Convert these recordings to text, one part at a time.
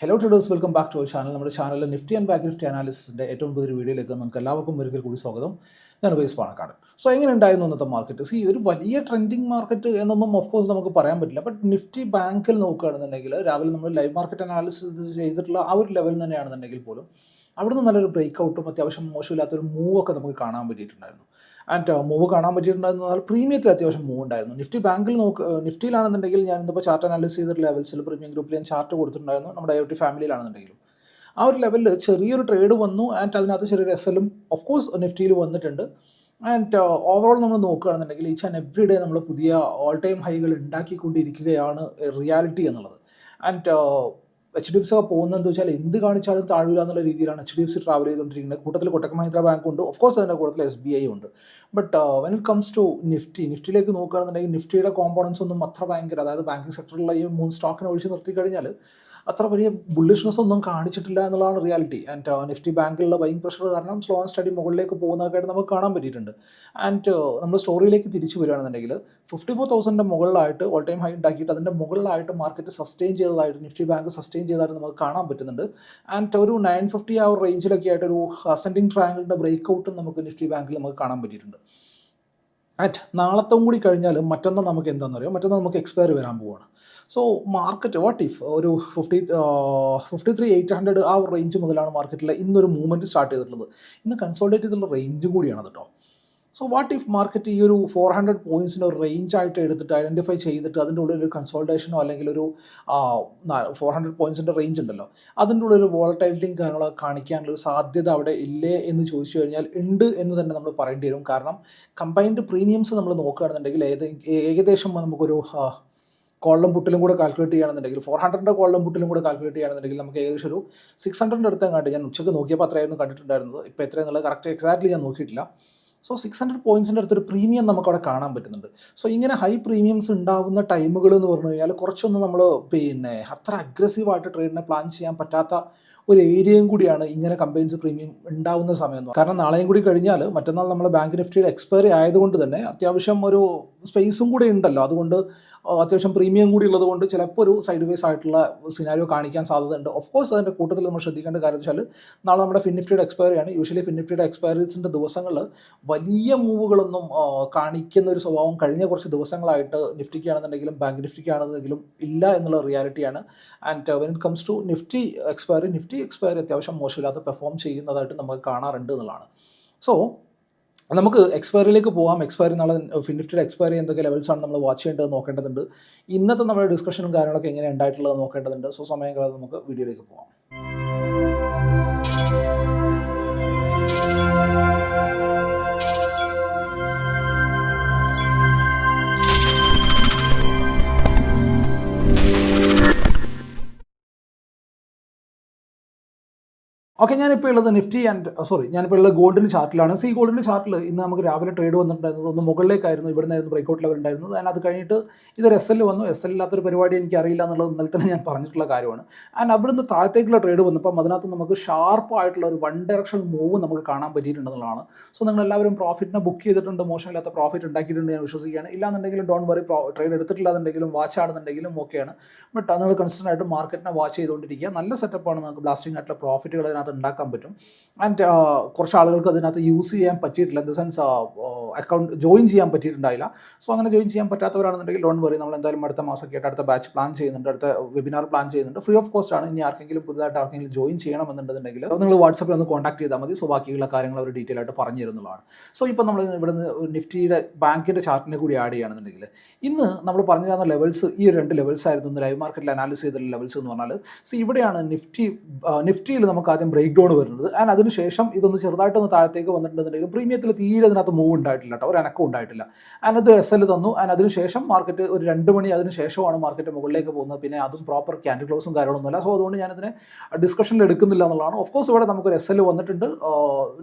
Hello traders welcome back to our channel നമ്മുടെ ചാനലിൽ Nifty and bank Nifty അനാലിസിന്റെ ഏറ്റവും പുതിയൊരു വീഡിയോയിലേക്ക് നിങ്ങൾക്ക് എല്ലാവർക്കും ഒരിക്കൽ കൂടി സ്വാഗതം. ഞാൻ ഉപയോഗിച്ച് പാണക്കാട്. സോ എങ്ങനെ ഉണ്ടായിരുന്നു ഇന്നത്തെ മാർക്കറ്റ് സി ഒരു വലിയ ട്രെൻഡിങ് മാർക്കറ്റ് എന്നൊന്നും ഓഫ് കോഴ്സ് നമുക്ക് പറയാൻ പറ്റില്ല. ബട്ട് നിഫ്റ്റി ബാങ്കിൽ നോക്കുകയാണെന്നുണ്ടെങ്കിൽ രാവിലെ നമ്മൾ ലൈവ് മാർക്കറ്റ് അനാലിസിസ് ചെയ്തിട്ടുള്ള ആ ഒരു ലെവലിൽ തന്നെയാണെന്നുണ്ടെങ്കിൽ പോലും അവിടുന്ന് നല്ലൊരു ബ്രേക്ക് ഔട്ടും അത്യാവശ്യം മോശമില്ലാത്തൊരു മൂവൊക്കെ നമുക്ക് കാണാൻ പറ്റിയിട്ടുണ്ടായിരുന്നു ആൻഡ് മൂവ് കാണാൻ പറ്റിയിട്ടുണ്ടായിരുന്നു എന്നാൽ പ്രീമിയത്തിൽ അത്യാവശ്യം മൂവ് ഉണ്ടായിരുന്നു. നിഫ്റ്റി ബാങ്കിൽ നോക്ക് നിഫ്റ്റിയിലാണെന്നുണ്ടെങ്കിൽ ഞാൻ ഇന്നിപ്പോൾ ചാർട്ട് അനാലിസ് ചെയ്തിട്ട് ലെവൽസിൽ പ്രീമിയം ഗ്രൂപ്പിൽ ഞാൻ ചാർട്ട് കൊടുത്തിട്ടുണ്ടായിരുന്നു. നമ്മുടെ ഐ ഒ ടി ഫാമിലിയിലാണെന്നുണ്ടെങ്കിലും ആ ഒരു ലെവലിൽ ചെറിയൊരു ട്രേഡ് വന്നു. ആൻഡ് അതിനകത്ത് ചെറിയൊരു എസ് എല്ലും ഓഫ് കോഴ്സ് നിഫ്റ്റിയിൽ വന്നിട്ടുണ്ട്. ആൻഡ് ഓവറോൾ നമ്മൾ നോക്കുകയാണെന്നുണ്ടെങ്കിൽ ഈച്ച് ആൻഡ് എവറി ഡേ നമ്മൾ പുതിയ ഓൾ ടൈം ഹൈകൾ ഉണ്ടാക്കിക്കൊണ്ടിരിക്കുകയാണ് റിയാലിറ്റി എന്നുള്ളത്. And H D F C പോകുന്നത് വെച്ചാൽ എന്ത് കാണിച്ചാലും താഴൂല എന്നുള്ള രീതിയിലാണ് H D F C travel ചെയ്തുകൊണ്ടിരിക്കുന്നത്. കൂട്ടത്തിൽ കൊട്ടക് മഹീന്ദ്ര ബാങ്ക് ഉണ്ട്. ഓഫ് കോഴ്സ് അതിന്റെ കൂട്ടത്തിൽ എസ് ബി ഐ ഉണ്ട്. But when it comes to Nifty നിഫ്റ്റിയിലേക്ക് നോക്കുകയാണെന്നുണ്ടെങ്കിൽ നിഫ്റ്റിയുടെ കോമ്പോണൻസ് ഒന്നും അത്ര ഭയങ്കര അതായത് ബാങ്കിങ് സെക്ടറിലുള്ള ഈ മൂന്ന് സ്റ്റോക്കിനെ ഒഴിച്ച് നിർത്തി കഴിഞ്ഞാൽ അത്ര വലിയ ബുള്ളിഷ്നെസ് ഒന്നും കാണിച്ചിട്ടില്ല എന്നുള്ളതാണ് റിയാലിറ്റി ആൻഡ് നിഫ്റ്റി ബാങ്കിലുള്ള ബൈങ് പ്രഷർ കാരണം സ്ലോ ആൻഡ് സ്റ്റഡി മുകളിലേക്ക് പോകുന്നതൊക്കെയായിട്ട് നമുക്ക് കാണാൻ പറ്റിയിട്ടുണ്ട്. ആൻഡ് നമ്മൾ സ്റ്റോറിയിലേക്ക് തിരിച്ചു വരികയാണെന്നുണ്ടെങ്കിൽ ഫിഫ്റ്റി ഫോർ തൗസൻഡിന്റെ മുകളിലായിട്ട് ഓൾ ടൈം ഹൈ ഉണ്ടാക്കിയിട്ട് അതിന്റെ മുകളിലായിട്ട് മാർക്കറ്റ് സസ്റ്റെയിൻ ചെയ്തതായിട്ട് നിഫ്റ്റി ബാങ്ക് സസ്റ്റെയിൻ ചെയ്തതായിട്ട് നമുക്ക് കാണാൻ പറ്റുന്നുണ്ട്. ആൻഡ് ഒരു നയൻ ഫിഫ്റ്റി ആ ഒരു റേഞ്ചിലൊക്കെ ആയിട്ട് ഒരു അസെൻഡിങ് ട്രയാങ്കിളിന്റെ ബ്രേക്ക് ഔട്ടും നമുക്ക് നിഫ്റ്റി ബാങ്കിൽ നമുക്ക് കാണാൻ പറ്റിയിട്ടുണ്ട്. ആറ്റ് നാളത്തും കൂടി കഴിഞ്ഞാൽ മറ്റൊന്ന് നമുക്ക് എന്താണെന്ന് അറിയാം മറ്റൊന്ന് നമുക്ക് എക്സ്പയർ വരാൻ പോവുകയാണ് സോ മാർക്കറ്റ് വാട്ട് ഇഫ് ഒരു fifty fifty three eight hundred ആ റേഞ്ച് മുതലാണ് മാർക്കറ്റിൽ ഇന്നൊരു മൂവ്മെന്റ് സ്റ്റാർട്ട് ചെയ്തിട്ടുള്ളത്. ഇന്ന് കൺസോൾട്ടേറ്റ് ചെയ്തിട്ടുള്ള റേഞ്ചും കൂടിയാണ് കേട്ടോ സോ വാട്ട് ഇഫ് മാർക്കറ്റ് ഈ ഒരു ഫോർ ഹൺഡ്രഡ് പോയിൻസിന്റെ ഒരു റേഞ്ച് ആയിട്ട് എടുത്തിട്ട് ഐഡന്റിഫൈ ചെയ്തിട്ട് അതിന്റെ ഉള്ളിൽ ഒരു കൺസോൾട്ടേഷനോ അല്ലെങ്കിൽ ഒരു ഫോർ ഹൺഡ്രഡ് പോയിൻസിന്റെ റേഞ്ച് ഉണ്ടല്ലോ. അതിന്റെ ഉള്ളിൽ ഒരു വോളറ്റൈലിറ്റിയും കാര്യങ്ങളൊക്കെ കാണിക്കാനുള്ള ഒരു സാധ്യത അവിടെ ഇല്ലേ എന്ന് ചോദിച്ചു കഴിഞ്ഞാൽ ഉണ്ട് എന്ന് തന്നെ നമ്മൾ പറയേണ്ടി വരും. കാരണം കമ്പൈൻഡ് പ്രീമിയംസ് നമ്മൾ നോക്കുകയാണെന്നുണ്ടെങ്കിൽ ഏത് ഏകദേശം നമുക്കൊരു കോളം പുട്ടിലും കൂടെ കാൽക്കുലേറ്റ് ചെയ്യുകയാണെന്നുണ്ടെങ്കിൽ ഫോർ ഹൺഡ്രഡിന്റെ കോളം പുട്ടിലും കൂടെ കാൽക്കുലേറ്റ് ചെയ്യുകയാണെന്നുണ്ടെങ്കിൽ നമുക്ക് ഏകദേശം ഒരു സിക്സ് ഹൺഡ്രഡിന്റെ അടുത്ത് കണ്ട് ഞാൻ ഉച്ചയ്ക്ക് നോക്കിയപ്പോൾ അത്രയായിരുന്നു കണ്ടിട്ടുണ്ടായിരുന്നത്. ഇപ്പോൾ എത്രയെന്നുള്ളത് കറക്റ്റ് എക്സാക്ട്ലി ഞാൻ നോക്കിയിട്ടില്ല. സോ സിക്സ് ഹൺഡ്രഡ് പോയിൻസിന്റെ അടുത്തൊരു പ്രീമിയം നമുക്ക് അവിടെ കാണാൻ പറ്റുന്നുണ്ട്. സോ ഇങ്ങനെ ഹൈ പ്രീമിയംസ് ഉണ്ടാകുന്ന ടൈമുകൾ എന്ന് പറഞ്ഞു കഴിഞ്ഞാൽ കുറച്ചൊന്നും നമ്മൾ പിന്നെ അത്ര അഗ്രസീവായിട്ട് ട്രേഡിനെ പ്ലാൻ ചെയ്യാൻ പറ്റാത്ത ഒരു ഏരിയയും കൂടിയാണ് ഇങ്ങനെ കമ്പൈൻസ് പ്രീമിയം ഉണ്ടാവുന്ന സമയം കാരണം നാളെയും കൂടി കഴിഞ്ഞാൽ മറ്റന്നാൾ നമ്മൾ ബാങ്ക് നിഫ്റ്റിയുടെ എക്സ്പയറി ആയതുകൊണ്ട് തന്നെ അത്യാവശ്യം ഒരു സ്പേസും കൂടെ ഉണ്ടല്ലോ. അതുകൊണ്ട് അത്യാവശ്യം പ്രീമിയം കൂടി ഉള്ളത് കൊണ്ട് ചിലപ്പോൾ ഒരു സൈഡ് വേസ് ആയിട്ടുള്ള സിനാരിയോ കാണിക്കാൻ സാധ്യതയുണ്ട്. ഓഫ് കോഴ്സ് അതിന്റെ കൂട്ടത്തിൽ നമ്മൾ ശ്രദ്ധിക്കേണ്ട കാര്യം വെച്ചാൽ നാളെ നമ്മുടെ ഫിനിഫ്റ്റിയുടെ എക്സ്പയറി ആണ്. യൂഷ്വലി ഫിനിഫ്റ്റിയുടെ എക്സ്പയറീസിന്റെ ദിവസങ്ങളിൽ വലിയ മൂവുകളൊന്നും കാണിക്കുന്ന ഒരു സ്വഭാവം കഴിഞ്ഞ കുറച്ച് ദിവസങ്ങളായിട്ട് നിഫ്റ്റിക്കാണെന്നുണ്ടെങ്കിലും ബാങ്ക് നിഫ്റ്റിക്കാണെന്നുണ്ടെങ്കിലും ഇല്ല എന്നുള്ള റിയാലിറ്റിയാണ് and when it comes to Nifty expiry Nifty expiry അത്യാവശ്യം മോശമില്ലാത്ത പെർഫോം ചെയ്യുന്നതായിട്ട് നമുക്ക് കാണാറുണ്ട് എന്നുള്ളതാണ്. സോ നമുക്ക് എക്സ്പയറിയിലേക്ക് പോകാം. എക്സ്പയറി നാളെ ഫിനിഫ്റ്റിയുടെ എക്സ്പയറി എന്തൊക്കെ ലെവൽസ് ആണ് നമ്മൾ വാച്ച് ചെയ്യേണ്ടത് നോക്കേണ്ടതുണ്ട്. ഇന്നത്തെ നമ്മുടെ ഡിസ്കഷനും കാര്യങ്ങളൊക്കെ എങ്ങനെ ഉണ്ടായിട്ടുള്ളത് നോക്കേണ്ടതുണ്ട്. സോ സമയം കളയാതെ നമുക്ക് വീഡിയോയിലേക്ക് പോകാം. ഓക്കെ ഞാനിപ്പോൾ ഉള്ളത് നിഫ്റ്റി ആൻഡ് സോറി ഞാനിപ്പോൾ ഉള്ളത് ഗോൾഡിന്റെ ചാർട്ടിലാണ് സി ഗോൾഡിന്റെ ചാർട്ടിൽ ഇന്ന് നമുക്ക് രാവിലെ ട്രേഡ് വന്നിട്ടുണ്ടായിരുന്നത് ഒന്ന് മുകളിലേക്കായിരുന്നു ഇവിടെ നിന്നായിരുന്നു ബ്രേക്കൗട്ട് ലെവൽ ഉണ്ടായിരുന്നത്. ആൻഡ് അത് കഴിഞ്ഞിട്ട് ഇതൊരു എസ് എൽ വന്നു. എസ് എൽ ഇല്ലാത്തൊരു പരിപാടി എനിക്ക് അറിയില്ല എന്നുള്ളത് ഇന്നലെ തന്നെ ഞാൻ പറഞ്ഞിട്ടുള്ള കാര്യമാണ്. ആൻഡ് അവിടുന്ന് താഴത്തേക്കുള്ള ട്രേഡ് വന്നപ്പം അതിനകത്ത് നമുക്ക് ഷാർപ്പായിട്ടുള്ള ഒരു വൺ ഡയറക്ഷൻ മൂവ് നമുക്ക് കാണാൻ പറ്റിയിട്ടുണ്ടെന്നുള്ളതാണ്. സോ നിങ്ങൾ എല്ലാവരും പ്രോഫിറ്റിനെ ബുക്ക് ചെയ്തിട്ടുണ്ട്. മോശമില്ലാത്ത പ്രോഫിറ്റ് ഉണ്ടാക്കിയിട്ടുണ്ട് ഞാൻ വിശ്വസിക്കുകയാണ്. ഇല്ലാന്നുണ്ടെങ്കിലും ഡോൺ വറി ട്രേഡ് എടുത്തിട്ടില്ലാന്നുണ്ടെങ്കിലും വാച്ച് ആണെന്നുണ്ടെങ്കിലും ഓക്കെയാണ് ബട്ട് നിങ്ങൾ കൺസ്റ്റന്റ് ആയിട്ട് മാർക്കറ്റിനെ വാച്ച് ചെയ്തുകൊണ്ടിരിക്കുക. നല്ല സെറ്റപ്പാണ് നമുക്ക് ബ്ലാസ്റ്റിംഗ് ആയിട്ടുള്ള പ്രോഫിറ്റുകൾ അതിനകത്ത് ഉണ്ടാക്കാൻ പറ്റും. ആൻഡ് കുറച്ച് ആളുകൾക്ക് അതിനകത്ത് യൂസ് ചെയ്യാൻ പറ്റിയിട്ടില്ല. In the sense account join ചെയ്യാൻ പറ്റിയിട്ടുണ്ടായില്ല. സോ അങ്ങനെ ജോയിൻ ചെയ്യാൻ പറ്റാത്തവരാണെന്നുണ്ടെങ്കിൽ ലോൺ വറി നമ്മൾ എന്തായാലും അടുത്ത മാസം ആയിട്ട് അടുത്ത ബാച്ച് പ്ലാൻ ചെയ്യുന്നുണ്ട്. അടുത്ത വെബിനാർ പ്ലാൻ ചെയ്യുന്നുണ്ട്. ഫ്രീ ഓഫ് കോസ്റ്റ് ആണ്. ഇനി ആർക്കെങ്കിലും പുതുതായിട്ട് ആർക്കെങ്കിലും ജോയിൻ ചെയ്യണമെന്നുണ്ടെന്നുണ്ടെങ്കിൽ നിങ്ങൾ വാട്സപ്പിൽ ഒന്ന് കോൺടാക്ട് ചെയ്താൽ മതി. സോ ബാക്കിയുള്ള കാര്യങ്ങൾ അവർ ഡീറ്റെയിൽ ആയിട്ട് പറഞ്ഞു തരുന്നതാണ്. സോ ഇപ്പോൾ നമ്മൾ ഇവിടെ നിന്ന് നിഫ്റ്റിയുടെ ബാങ്കിന്റെ ചാർട്ടിനെ കൂടി ആഡ് ചെയ്യുകയാണെന്നുണ്ടെങ്കിൽ ഇന്ന് നമ്മൾ പറഞ്ഞു തന്ന ലെവൽസ് ഈ രണ്ട് ലെവൽസ് ആയിരുന്നു. ലൈവ് മാർക്കറ്റിൽ അനാലിസ് ചെയ്തിട്ടുള്ള ലെവൽസ് എന്ന് പറഞ്ഞാൽ സോ ഇവിടെയാണ് നിഫ്റ്റി നിഫ്റ്റിയിൽ നമുക്ക് ആദ്യം ബ്രേക്ക് ഡൗൺ വരുന്നത്. ആൻഡ് അതിനുശേഷം ഇതൊന്ന് ചെറുതായിട്ടൊന്ന് താഴത്തേക്ക് വന്നിട്ടുണ്ടെന്നുണ്ടെങ്കിൽ പ്രീമിയത്തിൽ തീരെ അതിനകത്ത് മൂവ് ഉണ്ടായിട്ടില്ല കേട്ടോ. ഒരു അനക്കം ഉണ്ടായിട്ടില്ല. ആൻഡ് അത് എസ് എൽ തന്നു. ആൻഡ് അതിനുശേഷം മാർക്കറ്റ് ഒരു രണ്ട് മണി അതിന് ശേഷമാണ് മാർക്കറ്റ് മുകളിലേക്ക് പോകുന്നത്. പിന്നെ അതും പ്രോപ്പർ ക്യാൻഡിൽ ക്ലോസും കാര്യങ്ങളൊന്നുമില്ല സോ അതുകൊണ്ട് ഞാനതിനെ ഡിസ്കഷനിൽ എടുക്കുന്നില്ല എന്നുള്ളതാണ്. ഓഫ് കോഴ്സ് ഇവിടെ നമുക്കൊരു എസ് എൽ വന്നിട്ടുണ്ട്.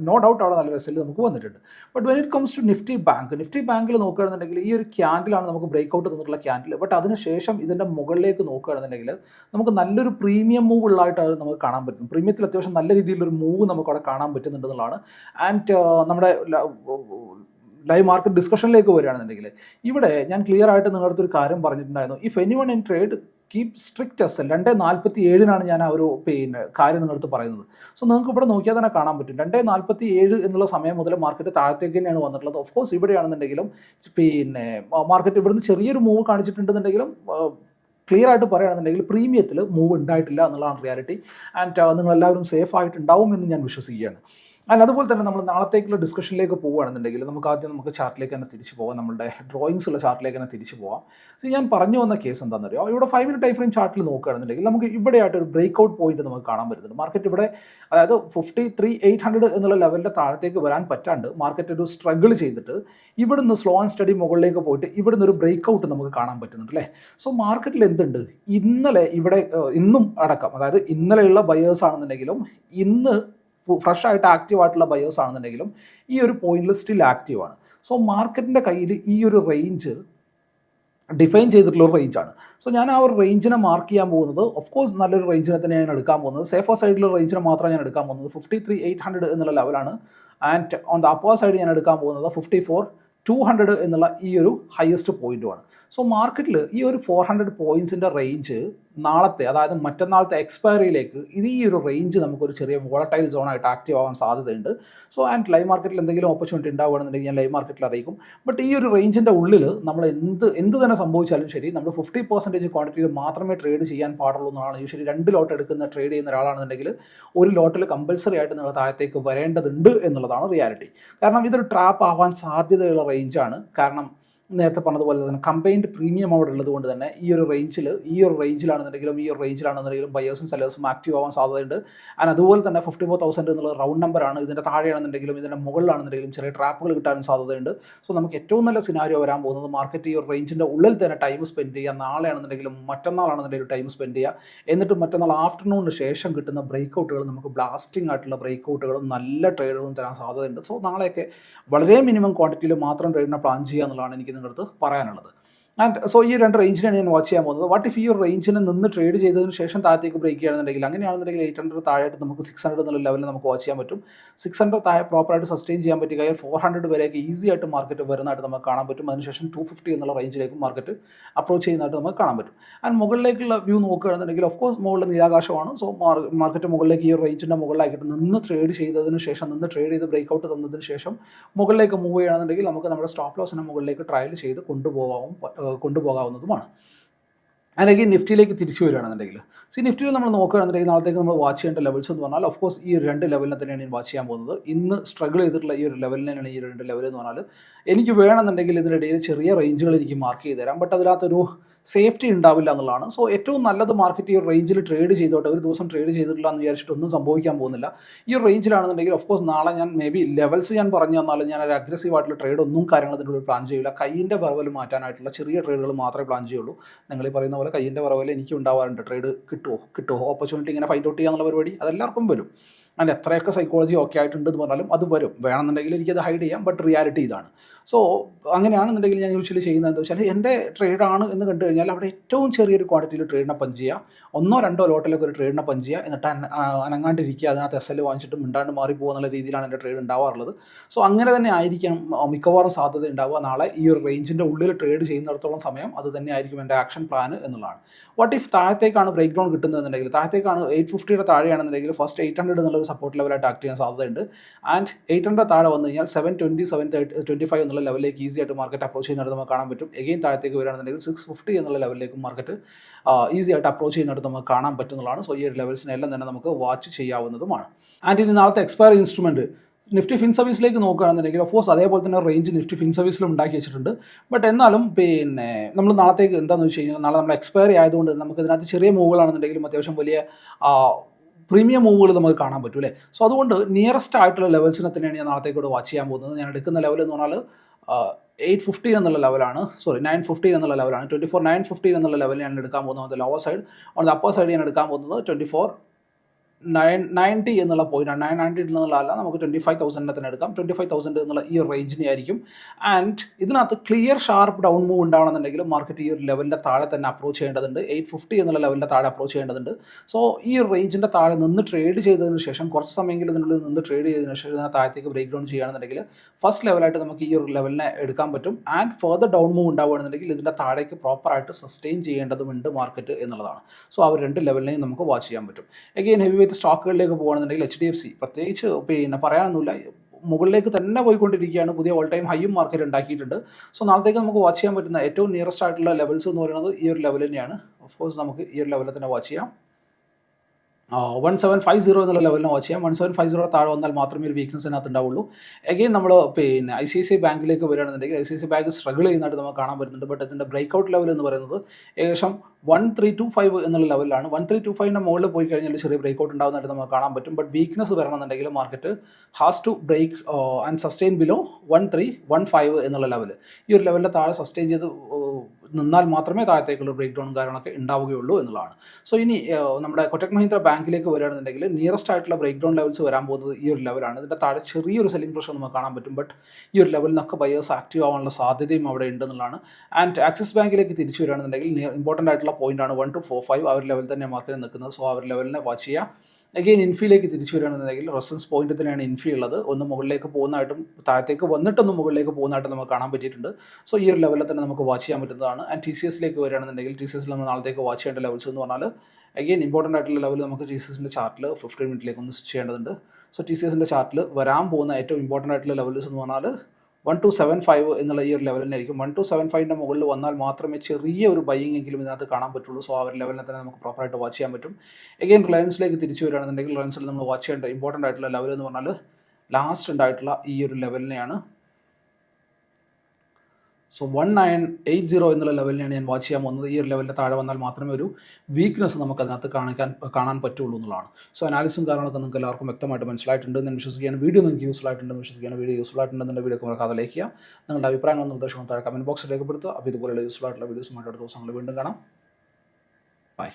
നോ ഡൗട്ട് അവിടെ നല്ലൊരു എസ് എൽ നമുക്ക് വന്നിട്ടുണ്ട്. But when it comes to Nifty bank Nifty ബാങ്കിൽ നോക്കുകയാണെന്നുണ്ടെങ്കിൽ ഈ ഒരു ക്യാൻഡിലാണ് നമുക്ക് ബ്രേക്ക് ഔട്ട് തന്നിട്ടുള്ള ക്യാൻഡിൽ ബട്ട് അതിനുശേഷം ഇതിന്റെ മുകളിലേക്ക് നോക്കുകയാണെന്നുണ്ടെങ്കിൽ നമുക്ക് നല്ലൊരു പ്രീമിയം മൂവ് ഉള്ളതായിട്ട് നമുക്ക് കാണാൻ പറ്റും പ്രീമിയത്തിൽ അത്യാവശ്യം നല്ല രീതിയിലൊരു മൂവ് നമുക്ക് അവിടെ കാണാൻ പറ്റുന്നുണ്ടെന്നുള്ളതാണ്. ആൻഡ് നമ്മുടെ ലൈവ് മാർക്കറ്റ് ഡിസ്കഷനിലേക്ക് വരികയാണെന്നുണ്ടെങ്കിൽ ഇവിടെ ഞാൻ ക്ലിയർ ആയിട്ട് നിങ്ങളുടെ അടുത്തൊരു കാര്യം പറഞ്ഞിട്ടുണ്ടായിരുന്നു. If any one in trade keep strict S രണ്ട് നാൽപ്പത്തി ഏഴിനാണ് ഞാൻ ആ ഒരു പിന്നെ കാര്യം നിങ്ങളടുത്ത് പറയുന്നത്. സോ നിങ്ങൾക്ക് ഇവിടെ നോക്കിയാൽ തന്നെ കാണാൻ പറ്റും. രണ്ട് നാൽപ്പത്തി ഏഴ് എന്നുള്ള സമയം മുതൽ മാർക്കറ്റ് താഴത്തേക്ക് തന്നെയാണ് വന്നിട്ടുള്ളത്. ഓഫ് കോഴ്സ് ഇവിടെയാണെന്നുണ്ടെങ്കിലും പിന്നെ മാർക്കറ്റ് ഇവിടുന്ന് ചെറിയൊരു മൂവ് കാണിച്ചിട്ടുണ്ടെന്നുണ്ടെങ്കിലും ക്ലിയർ ആയിട്ട് പറയുകയാണെന്നുണ്ടെങ്കിൽ പ്രീമിയത്തിൽ മൂവ് ഉണ്ടായിട്ടില്ല എന്നുള്ളതാണ് റിയാലിറ്റി ആൻഡ് നിങ്ങൾ എല്ലാവരും സേഫ് ആയിട്ടുണ്ടാവും എന്ന് ഞാൻ വിശ്വസിക്കുകയാണ്. അല്ല അതുപോലെ തന്നെ നമ്മൾ നാളത്തേക്കുള്ള ഡിസ്കഷനിലേക്ക് പോകുകയാണെന്നുണ്ടെങ്കിൽ നമുക്ക് ആദ്യം നമുക്ക് ചാർട്ടിലേക്ക് തന്നെ തിരിച്ചു പോകാം. നമ്മുടെ ഡ്രോയിങ്സ് ഉള്ള ചാർട്ടിലേക്ക് തന്നെ തിരിച്ചു പോകാം. സോ ഞാൻ പറഞ്ഞു വന്ന കേസ് എന്താണെന്ന് അറിയാം ഇവിടെ ഫൈവ് മിനിറ്റ് ടൈം ഫ്രെയിം ചാർട്ടിൽ നോക്കുകയാണെന്നുണ്ടെങ്കിൽ നമുക്ക് ഇവിടെയായിട്ട് ഒരു ബ്രേക്ക് ഔട്ട് പോയിന്റ് നമുക്ക് കാണാൻ പറ്റുന്നുണ്ട്. മാർക്കറ്റ് ഇവിടെ അതായത് ഫിഫ്റ്റി ത്രീ എയ്റ്റ് ഹൺഡ്രഡ് എന്നുള്ള ലെവലിന്റെ താഴത്തേക്ക് വരാൻ പറ്റാണ്ട് മാർക്കറ്റ് ഒരു സ്ട്രഗിൾ ചെയ്തിട്ട് ഇവിടുന്ന് സ്ലോ ആൻഡ് സ്റ്റഡി മുകളിലേക്ക് പോയിട്ട് ഇവിടുന്ന് ഒരു ബ്രേക്ക് ഔട്ട് നമുക്ക് കാണാൻ പറ്റുന്നുണ്ട് അല്ലേ? സോ മാർക്കറ്റിൽ എന്തുണ്ട്? ഇന്നലെ ഇവിടെ ഇന്നും അടക്കം അതായത് ഇന്നലെയുള്ള ബയേഴ്സ് ആണെന്നുണ്ടെങ്കിലും ഇന്ന് ഫ്രഷ് ആയിട്ട് ആക്റ്റീവ് ആയിട്ടുള്ള ബയേഴ്സ് ആണെന്നുണ്ടെങ്കിലും ഈ ഒരു പോയിന്റിൽ സ്റ്റിൽ ആക്റ്റീവ് ആണ്. സോ മാർക്കറ്റിന്റെ കയ്യിൽ ഈ ഒരു റേഞ്ച് ഡിഫൈൻ ചെയ്തിട്ടുള്ള ഒരു റേഞ്ചാണ് സോ ഞാൻ ആ ഒരു റേഞ്ചിനെ മാർക്ക് ചെയ്യാൻ പോകുന്നത് ഓഫ് കോഴ്സ് നല്ലൊരു റേഞ്ചിനെ തന്നെ ഞാൻ എടുക്കാൻ പോകുന്നത്. സേഫർ സൈഡിലുള്ള റേഞ്ചിനെ മാത്രമേ ഞാൻ എടുക്കാൻ പോകുന്നത്. ഫിഫ്റ്റി ത്രീ എയ്റ്റ് ഹൺഡ്രഡ് എന്നുള്ള ലെവലാണ് and on the upper side ഞാൻ എടുക്കാൻ പോകുന്നത് ഫിഫ്റ്റി ഫോർ ടു ഹൺഡ്രഡ് എന്നുള്ള ഈ ഒരു ഹയസ്റ്റ് പോയിന്റുമാണ് സോ മാർക്കറ്റിൽ ഈ ഒരു ഫോർ ഹൺഡ്രഡ് പോയിന്റ്സിന്റെ റേഞ്ച് നാളത്തെ അതായത് മറ്റന്നാളത്തെ എക്സ്പയറിയിലേക്ക് ഇത് ഈ ഒരു റേഞ്ച് നമുക്കൊരു ചെറിയ വോളറ്റൈൽ സോണായിട്ട് ആക്റ്റീവ് ആവാൻ സാധ്യതയുണ്ട്. സോ ആൻഡ് ലൈവ് മാർക്കറ്റിൽ എന്തെങ്കിലും ഓപ്പർച്യൂണിറ്റി ഉണ്ടാവുകയാണെന്നുണ്ടെങ്കിൽ ഞാൻ ലൈവ് മാർക്കറ്റിൽ അറിയിക്കും. ബട്ട് ഈ ഒരു റേഞ്ചിന്റെ ഉള്ളിൽ നമ്മൾ എന്ത് എന്ത് തന്നെ സംഭവിച്ചാലും ശരി നമ്മൾ ഫിഫ്റ്റി പെർസെന്റേജ് ക്വാണ്ടിറ്റിയിൽ മാത്രമേ ട്രേഡ് ചെയ്യാൻ പാടുള്ളൂ എന്നാണ്. യൂഷ്വലി രണ്ട് ലോട്ട് എടുക്കുന്ന ട്രേഡ് ചെയ്യുന്ന ഒരാളാണെന്നുണ്ടെങ്കിൽ ഒരു ലോട്ടിൽ കമ്പൽസറി ആയിട്ട് നിങ്ങൾ താഴത്തേക്ക് വരേണ്ടതുണ്ട് എന്നുള്ളതാണ് റിയാലിറ്റി കാരണം ഇതൊരു ട്രാപ്പ് ആവാൻ സാധ്യതയുള്ള റേഞ്ചാണ് കാരണം നേരത്തെ പറഞ്ഞതുപോലെ തന്നെ കമ്പൈൻഡ് പ്രീമിയം അവിടെ ഉള്ളത് കൊണ്ട് തന്നെ ഈ ഒരു റേഞ്ചിൽ ഈ ഒരു റേഞ്ചിലാണെന്നുണ്ടെങ്കിലും ഈ ഒരു റേഞ്ചിലാണെന്നുണ്ടെങ്കിലും ബയേഴ്സും സെല്ലേഴ്സും ആക്റ്റീവ് ആവാൻ സാധ്യതയുണ്ട്. ആൻഡ് അതുപോലെ തന്നെ ഫിഫ്റ്റി ഫോർ തൗസൻഡ് എന്നുള്ള റൗണ്ട് നമ്പറാണ് ഇതിന്റെ താഴെയാണെന്നുണ്ടെങ്കിലും ഇതിന്റെ മുകളിലാണെന്നുണ്ടെങ്കിലും ചെറിയ ട്രാപ്പുകൾ കിട്ടാനും സാധ്യതയുണ്ട്. സോ നമുക്ക് ഏറ്റവും നല്ല സിനാരിയോ വരാൻ പോകുന്നത് മാർക്കറ്റ് ഈ ഒരു റേഞ്ചിന്റെ ഉള്ളിൽ തന്നെ ടൈം സ്പെൻഡ് ചെയ്യുക നാളെയാണെന്നുണ്ടെങ്കിലും മറ്റന്നാളാണെന്നുണ്ടെങ്കിലും ടൈം സ്പെൻഡ് ചെയ്യുക. എന്നിട്ട് മറ്റന്നാൾ ആഫ്റ്റർനൂണിന് ശേഷം കിട്ടുന്ന ബ്രേക്ക് ഔട്ടുകൾ നമുക്ക് ബ്ലാസ്റ്റിംഗ് ആയിട്ടുള്ള ബ്രേക്ക് ഔട്ടുകളും നല്ല ട്രേഡുകളും തരാൻ സാധ്യതയുണ്ട്. സോ നാളെയൊക്കെ വളരെ മിനിമം ക്വാണ്ടിറ്റിയിൽ മാത്രം ട്രേഡിനെ പ്ലാൻ ചെയ്യുക എന്നുള്ളതാണ് എനിക്ക് നിങ്ങളുടെ അടുത്ത് പറയാനുള്ളത്. ആൻഡ് സോ ഈ രണ്ട് റേഞ്ചിനാണ് ഞാൻ വാച്ച് ചെയ്യാൻ പോകുന്നത്. വാട്ട് ഇഫ് ഈ ഒരു റേഞ്ചിന് നിന്ന് ട്രേഡ് ചെയ്തതിന് ശേഷം താഴത്തേക്ക് ബ്രേക്ക് ചെയ്യുകയാണെന്നുണ്ടെങ്കിൽ അങ്ങനെയാണെന്നുണ്ടെങ്കിൽ എയ്റ്റ് ഹൺഡ്രഡ് താഴെയായിട്ട് നമുക്ക് സിക്സ് ഹൺഡ്രഡ് എന്നുള്ള ലെവലിൽ നമുക്ക് വാച്ച് ചെയ്യാൻ പറ്റും. സിക്സ് ഹൺഡ്രഡ് താഴെ പ്രോപ്പറായിട്ട് സസ്റ്റെയിൻ ചെയ്യാൻ പറ്റി കഴിഞ്ഞാൽ ഫോർ ഹൺഡ്രഡ് വരെയൊക്കെ ഈസി ആയിട്ട് മാർക്കറ്റ് വരുന്നതായിട്ട് നമുക്ക് കാണാൻ പറ്റും. അതിനുശേഷം ടു ഫിഫ്റ്റി എന്നുള്ള റേഞ്ചിലേക്ക് മാർക്കറ്റ് അപ്രോച്ച് ചെയ്യുന്നതായിട്ട് നമുക്ക് കാണാൻ പറ്റും. ആൻഡ് മുകളിലേക്കുള്ള വ്യൂ നോക്കുകയാണെന്നുണ്ടെങ്കിൽ ഓഫ് കോഴ്സ് മുകളിൽ നിരാകാശമാണ്. സോ മാർക്കറ്റ് മുകളിലേക്ക് ഈ റേഞ്ചിന്റെ മുകളിലായിട്ട് നിന്ന് ട്രേഡ് ചെയ്തതിന് ശേഷം നിന്ന് ട്രേഡ് ചെയ്ത് ബ്രേക്ക് ഔട്ട് തന്നതിന് ശേഷം മുകളിലേക്ക് മൂവ് ചെയ്യുകയാണെന്നുണ്ടെങ്കിൽ നമുക്ക് നമ്മുടെ സ്റ്റോപ്പ് ലോസിനെ മുകളിലേക്ക് ട്രയൽ ചെയ്ത് കൊണ്ടുപോകാവും. കൊണ്ടുപോകാവുന്നതുമാണ്. അല്ലെങ്കിൽ നിഫ്റ്റിയിലേക്ക് തിരിച്ചു വരികയാണെന്നുണ്ടെങ്കിൽ. സി നിഫ്റ്റിയിൽ നമ്മൾ നോക്കുകയാണെന്നുണ്ടെങ്കിൽ നാളത്തേക്ക് നമ്മൾ വാച്ച് ചെയ്യേണ്ട ലെവൽസ് എന്ന് പറഞ്ഞാൽ ഓഫ് കോഴ്സ് ഈ രണ്ട് ലെവലിനെ തന്നെയാണ് ഞാൻ വാച്ച് ചെയ്യാൻ പോകുന്നത്. ഇന്ന് സ്ട്രഗിൾ ചെയ്തിട്ടുള്ള ഈ ഒരു ലെവലിനാണ് ഈ രണ്ട് ലെവൽ എന്ന് പറഞ്ഞാൽ എനിക്ക് വേണമെന്നുണ്ടെങ്കിൽ ഇതിനിടയിൽ ചെറിയ റേഞ്ചുകൾ എനിക്ക് മാർക്ക് ചെയ്ത് തരാം. ബട്ട് അതിനകത്തൊരു സേഫ്റ്റി ഉണ്ടാവില്ല എന്നുള്ളതാണ്. സോ ഏറ്റവും നല്ലത് മാർക്കറ്റ് ഈ റേഞ്ചിൽ ട്രേഡ് ചെയ്തോട്ടെ ഒരു ദിവസം ട്രേഡ് ചെയ്തിട്ടില്ല എന്ന് വിചാരിച്ചിട്ട് ഒന്നും സംഭവിക്കാൻ പോകുന്നില്ല. ഈ റേഞ്ചിലാണെന്നുണ്ടെങ്കിൽ ഓഫ് കോഴ്സ് നാളെ ഞാൻ മേ ബി ലെവൽസ് ഞാൻ പറഞ്ഞു തന്നാലും ഞാൻ ഒരു അഗ്രസീവ് ആയിട്ടുള്ള ട്രേഡ് ഒന്നും കാര്യങ്ങൾ ഇതിന്റെ പ്ലാൻ ചെയ്യില്ല. കൈയിന്റെ വറവൽ മാറ്റാനായിട്ടുള്ള ചെറിയ ട്രേഡുകൾ മാത്രമേ പ്ലാൻ ചെയ്യുള്ളൂ. നിങ്ങൾ ഈ പറയുന്ന പോലെ കൈയിന്റെ വറവൽ എനിക്ക് ഉണ്ടാവാറുണ്ട്. ട്രേഡ് കിട്ടുമോ കിട്ടുമോ ഓപ്പർച്യൂണിറ്റി ഇങ്ങനെ ഫൈൻഡ് ഔട്ട് ചെയ്യാന്നുള്ള പരിപാടി അതെല്ലാവർക്കും വരും. അതിന് എത്രയൊക്കെ സൈക്കോളജി ഓക്കെ ആയിട്ടുണ്ട് എന്ന് പറഞ്ഞാലും അത് വരും. വേണമെന്നുണ്ടെങ്കിൽ എനിക്കത് ഹൈഡ് ചെയ്യാം ബട്ട് റിയാലിറ്റി ഇതാണ്. സോ അങ്ങനെയാണെന്നുണ്ടെങ്കിൽ ഞാൻ യൂഷ്വലി ചെയ്യുന്നത് എന്താ വെച്ചാൽ എന്റെ ട്രേഡാണ് എന്ന് കണ്ടു കഴിഞ്ഞാൽ അവിടെ ഏറ്റവും ചെറിയൊരു ക്വാണ്ടിറ്റിയിൽ ട്രേഡിനെ പഞ്ച് ചെയ്യുക. ഒന്നോ രണ്ടോ ലോട്ടിലൊക്കെ ഒരു ട്രേഡിനെ പഞ്ച് ചെയ്യുക. എന്നിട്ട് അനങ്ങാണ്ടിരിക്കുക. അതിനകത്ത് എസ് എൽ വാങ്ങിച്ചിട്ട് മിണ്ടാണ്ട് മാറി പോകുന്നുള്ള രീതിയിലാണ് എന്റെ ട്രേഡ് ഉണ്ടാവാറുള്ളത്. സോ അങ്ങനെ തന്നെ ആയിരിക്കും മിക്കവാറും സാധ്യത ഉണ്ടാവുക. നാളെ ഈ ഒരു റേഞ്ചിന്റെ ഉള്ളിൽ ട്രേഡ് ചെയ്യുന്നിടത്തോളം സമയം അത് തന്നെ ആയിരിക്കും എന്റെ ആക്ഷൻ പ്ലാൻ എന്നുള്ളതാണ്. വാട്ട് ഇഫ് താഴത്തേക്കാണ് ബ്രേക്ക് ഡൗൺ കിട്ടുന്നതെന്നുണ്ടെങ്കിൽ താഴത്തേക്കാണ് എയ്റ്റ് ഫിഫ്റ്റിയുടെ താഴെയാണെന്നുണ്ടെങ്കിൽ ഫസ്റ്റ് എയ്റ്റ് ഹൺഡ്രഡ് എന്നുള്ളൊരു സപ്പോർട്ട് ലെവലായിട്ട് ആക്ട് ചെയ്യാൻ സാധ്യതയുണ്ട്. ആൻഡ് എയ്റ്റ് ഹൺഡ്രഡ് താഴെ വന്നു കഴിഞ്ഞാൽ seven twenty seven twenty five എന്നുള്ള ലെവലിലേക്ക് ഈസി ആയിട്ട് മാർക്കറ്റ് അപ്രോച്ച് ചെയ്യുന്നിടത്ത് നമുക്ക് കാണാൻ പറ്റും. എഗെയിൻ താഴത്തേക്ക് വരികയാണെന്നുണ്ടെങ്കിൽ സിക്സ് ഫിഫ്റ്റി എന്നുള്ള ലെവലിലേക്ക് മാർക്കറ്റ് ഈസി ആയിട്ട് അപ്രോച്ച് ചെയ്യുന്നിടത്ത് നമുക്ക് കാണാൻ പറ്റുന്നതാണ്. സോ ഈ ഒരു ലെവൽസിനെല്ലാം തന്നെ നമുക്ക് വാച്ച് ചെയ്യാവുന്നതുമാണ്. ആൻഡ് ഇനി നാളത്തെ എക്സ്പയർ ഇൻസ്ട്രുമെന്റ് നിഫ്റ്റി ഫിൻ സർവീസിലേക്ക് നോക്കുകയാണെന്നുണ്ടെങ്കിൽ ഓഫ് കോഴ്സ് അതേപോലെ തന്നെ റേഞ്ച് നിഫ്റ്റി ഫിൻ സർവീസിലും ഉണ്ടാക്കി വെച്ചിട്ടുണ്ട്. ബട്ട് എന്നാലും പിന്നെ നമ്മൾ നാളത്തേക്ക് എന്താണെന്ന് വെച്ച് കഴിഞ്ഞാൽ നാളെ നമ്മൾ എക്സ്പയറി ആയതുകൊണ്ട് നമുക്ക് ഇതിനകത്ത് ചെറിയ മൂവുകളാണെന്നുണ്ടെങ്കിലും അത്യാവശ്യം വലിയ പ്രീമിയം മൂവുകൾ നമുക്ക് കാണാൻ പറ്റും അല്ലേ? സോ അതുകൊണ്ട് നിയറസ്റ്റ് ആയിട്ടുള്ള ലെവൽസിനെ തന്നെയാണ് ഞാൻ നാളത്തേക്കൂടെ വാച്ച് ചെയ്യാൻ പോകുന്നത്. ഞാൻ എടുക്കുന്ന ലെവൽ എന്ന് പറഞ്ഞാൽ എയ്റ്റ് ഫിഫ്റ്റീൻ എന്നുള്ള ലെവലാണ് സോറി നയൻ ഫിഫ്റ്റീൻ എന്നുള്ള ലെവലാണ് ട്വന്റി ഫോർ നയൻ ഫിഫ്റ്റീൻ എന്നുള്ള ലെവൽ ഞാൻ എടുക്കാൻ പോകുന്നത് lower side on upper side ഞാൻ എടുക്കാൻ പോകുന്നത് ട്വന്റി ഫോർ നയൻ നയന്റി എന്നുള്ള പോയിന്റ് നയൻ നയന്റി എന്നുള്ളതല്ല നമുക്ക് ട്വന്റി ഫൈവ് തൗസൻഡിനെ തന്നെ എടുക്കാം. ട്വന്റി ഫൈവ് തൗസൻഡ് എന്നുള്ള ഈ റേഞ്ചിനെ ആയിരിക്കും. ആൻഡ് ഇതിനകത്ത് ക്ലിയർ ഷാർപ്പ് ഡൗൺ മൂവ് ഉണ്ടാവണമെന്നുണ്ടെങ്കിൽ മാർക്കറ്റ് ഈ ഒരു ലെവലിന്റെ താഴെ തന്നെ അപ്രോച്ച് ചെയ്യേണ്ടതുണ്ട്. എയ്റ്റ് ഫിഫ്റ്റി എന്നുള്ള ലെവലിന്റെ താഴെ അപ്രോച്ച് ചെയ്യേണ്ടതുണ്ട്. സോ ഈ റേഞ്ചിന്റെ താഴെ നിന്ന് ട്രേഡ് ചെയ്തതിന് ശേഷം കുറച്ച് സമയമെങ്കിലും ഇതിനുള്ളിൽ നിന്ന് ട്രേഡ് ചെയ്തതിന് ശേഷം ഇതിനെ താഴത്തേക്ക് ബ്രേക്ക് ഡൗൺ ചെയ്യുകയാണെന്നുണ്ടെങ്കിൽ ഫസ്റ്റ് ലെവലായിട്ട് നമുക്ക് ഈ ഒരു ലെവലിനെ എടുക്കാൻ പറ്റും. ആൻഡ് ഫർദർ ഡൗൺ മൂവ് ഉണ്ടാവുകയാണെന്നുണ്ടെങ്കിൽ ഇതിന്റെ താഴേക്ക് പ്രോപ്പറായിട്ട് സസ്റ്റെയിൻ ചെയ്യേണ്ടതുമുണ്ട് മാർക്കറ്റ് എന്നുള്ളതാണ്. സോ ആ ഒരു രണ്ട് ലെവലിനെയും നമുക്ക് വാച്ച് ചെയ്യാൻ പറ്റും. എഗെയിൻ ഹെവി വെയിറ്റ് സ്റ്റോക്കുകളിലേക്ക് പോകുകയാണെന്നുണ്ടെങ്കിൽ എച്ച് ഡി എഫ് സി പ്രത്യേകിച്ച് പിന്നെ പറയാനൊന്നുമില്ല. മുകളിലേക്ക് തന്നെ പോയിക്കൊണ്ടിരിക്കുകയാണ്. പുതിയ ഓൾ ടൈം ഹൈയും മാർക്കറ്റ് ഉണ്ടാക്കിയിട്ടുണ്ട്. സോ നാളത്തേക്ക് നമുക്ക് വാച്ച് ചെയ്യാൻ പറ്റുന്ന ഏറ്റവും നിയറസ്റ്റ് ആയിട്ടുള്ള ലെവൽസ് എന്ന് പറയുന്നത് ഈ ഒരു ലെവൽ തന്നെയാണ്. ഓഫ് കോഴ്സ് നമുക്ക് ഈ ഒരു ലെവലിൽ തന്നെ വാച്ച് ചെയ്യാം. വൺ സെവൻ ഫൈവ് സീറോ എന്നുള്ള ലെവലിന് വാച്ച് ചെയ്യാം. വൺ സെവൻ ഫൈവ് സീറോ താഴെ വന്നാൽ മാത്രമേ ഒരു വീക്ക്നസ് അതിനകത്ത് ഉണ്ടാവുള്ളൂ. എഗെയിൻ നമ്മൾ പിന്നെ ഐ സി സി ബാങ്കിലേക്ക് വരികയാണെന്നുണ്ടെങ്കിൽ I C C bank struggle ചെയ്യുന്നതായിട്ട് നമുക്ക് കാണാൻ പറ്റുന്നുണ്ട്. ബട്ട് ഇതിന്റെ ബ്രേക്ക് ഔട്ട് ലെവൽ എന്ന് പറയുന്നത് ഏകദേശം വൺ ത്രീ ടു ഫൈവ് എന്നുള്ള ലെവലിലാണ് വൺ ത്രീ ടു ഫൈവിന്റെ മുകളിൽ പോയി കഴിഞ്ഞാൽ ചെറിയ ബ്രേക്ക് ഔട്ട് ഉണ്ടാകുന്നതായിട്ട് നമുക്ക് കാണാൻ പറ്റും. But weakness വരണമെന്നുണ്ടെങ്കിൽ market has to break and sustain below one three one five എന്നുള്ള ലെവൽ ഈ ഒരു ലെവലിൽ താഴെ സസ്റ്റെയിൻ ചെയ്ത് നിന്നാൽ മാത്രമേ താഴത്തേക്കുള്ള ബ്രേക്ക് ഡൗൺ കാര്യങ്ങളൊക്കെ ഉണ്ടാവുകയുള്ളൂ എന്നുള്ളതാണ്. സോ ഇനി നമ്മുടെ കൊട്ടക് മഹീന്ദ്ര ബാങ്കിലേക്ക് വരികയാണെന്നുണ്ടെങ്കിൽ നിയറസ്റ്റ് ആയിട്ടുള്ള ബ്രേക്ക് ഡൗൺ ലെവൽസ് വരാൻ പോകുന്നത് ഈ ഒരു ലെവലാണ് ഇതിന്റെ താഴെ ചെറിയൊരു സെല്ലിംഗ് പ്രഷർ നമുക്ക് കാണാൻ പറ്റും. ബട്ട് ഈ ഒരു ലെവലിൽ നിന്നൊക്കെ ബയേഴ്സ് ആക്റ്റീവ് ആവാനുള്ള സാധ്യതയും അവിടെ ഉണ്ടെന്നുള്ളതാണ് ആൻഡ് ആക്സിസ് ബാങ്കിലേക്ക് തിരിച്ചു വരികയാണെന്നുണ്ടെങ്കിൽ ഇമ്പോർട്ടന്റ് ആയിട്ടുള്ള പോയിന്റ് ആണ്. വൺ ടു ഫോർ ഫൈവ് ആ ഒരു ലെവൽ തന്നെ മാർക്കറ്റ് നിൽക്കുന്നത്. സോ ആ ഒരു ലെവലിനെ വാച്ച് ചെയ്യുക. അഗെയിൻ ഇൻഫിയിലേക്ക് തിരിച്ചു വരികയാണെന്നുണ്ടെങ്കിൽ റെസിഡൻസ് പോയിന്റ് തന്നെയാണ് ഇൻഫി ഉള്ളത്. ഒന്ന് മുകളിലേക്ക് പോകുന്നതായിട്ടും താഴത്തേക്ക് വന്നിട്ടൊന്ന് മുകളിലേക്ക് പോകുന്നതായിട്ടും നമുക്ക് കാണാൻ പറ്റിയിട്ടുണ്ട്. സോ ഈ ഒരു ലെവലിൽ തന്നെ നമുക്ക് വാച്ച് ചെയ്യാൻ പറ്റുന്നതാണ്. ആൻഡ് ടി സി എസിലേക്ക് വരികയാണെന്നുണ്ടെങ്കിൽ ടി സി എസിൽ നമ്മൾ നാളത്തേക്ക് വാച്ച് ചെയ്യേണ്ട ലെവൽസ് എന്ന് പറഞ്ഞാൽ അഗെയിൻ ഇമ്പോർട്ടന്റ് ആയിട്ടുള്ള ലെവൽ നമുക്ക് ടി സി എസിന്റെ ചാർട്ടിൽ ഫിഫ്റ്റീൻ മിനിറ്റിലേക്ക് ഒന്ന് സ്വിച്ച് ചെയ്യേണ്ടതുണ്ട്. സോ ടി സി എസിന്റെ ചാർട്ടിൽ വരാൻ പോകുന്ന ഏറ്റവും ഇമ്പോർട്ടന്റ് ആയിട്ടുള്ള ലെവൽസ് എന്ന് പറഞ്ഞാൽ വൺ ടു സെവൻ ഫൈവ് എന്നുള്ള ഈ ഒരു ലെവലിനായിരിക്കും വൺ ടു സെവൻ ഫൈവിന്റെ മുകളിൽ വന്നാൽ മാത്രമേ ചെറിയ ഒരു ബൈയിങ് എങ്കിലും ഇതിനകത്ത് കാണാൻ പറ്റുള്ളൂ. സോ ആ ഒരു ലെവലിനെ തന്നെ നമുക്ക് പ്രോപ്പറായിട്ട് വാച്ച് ചെയ്യാൻ പറ്റും. എഗെയിൻ റിലയൻസിലേക്ക് തിരിച്ചു വരികയാണെന്നുണ്ടെങ്കിൽ റിലയൻസിൽ നമ്മൾ വാച്ച് ചെയ്യേണ്ട ഇമ്പോർട്ടന്റ് ആയിട്ടുള്ള ലെവൽ എന്ന് പറഞ്ഞാൽ ലാസ്റ്റ് ഉണ്ടായിട്ടുള്ള ഈ ഒരു ലെവലിനെയാണ് so one nine eight zero എന്നുള്ള ലെവലിനാണ് ഞാൻ വാച്ച് ചെയ്യാൻ പോകുന്നത്. ഈ ഒരു ലെവലിന്റെ താഴെ വന്നാൽ മാത്രമേ ഒരു വീക്ക്നെസ് നമുക്ക് അതിനകത്ത് കാണിക്കാൻ കാണാൻ പറ്റുള്ളൂ എന്നുള്ളതാണ്. സോ അനാലിസും കാര്യങ്ങളൊക്കെ നിങ്ങൾക്ക് എല്ലാവർക്കും വ്യക്തമായിട്ട് മനസ്സിലായിട്ടുണ്ട് എന്ന് വിശ്വസിക്കുകയാണ്. വീഡിയോ നിങ്ങൾക്ക് യൂസ്ഫുൾ ആയിട്ടുണ്ടെന്ന് വിശ്വസിക്കുകയാണ്. വീഡിയോ യൂസ്ഫുൾ ആയിട്ടുണ്ടെന്ന് വീഡിയോ മറക്കാതെ ലൈക്ക് ചെയ്യുക. നിങ്ങളുടെ അഭിപ്രായങ്ങളും നിർദ്ദേശങ്ങളും താഴെ കമന്റ് ബോക്സിൽ രേഖപ്പെടുത്തുക. അപ്പോൾ ഇതുപോലെയുള്ള യൂസ്ഫുൾ ആയിട്ടുള്ള വീഡിയോസുമായിട്ട് അടുത്ത ദിവസങ്ങൾ വീണ്ടും കാണാം. ബൈ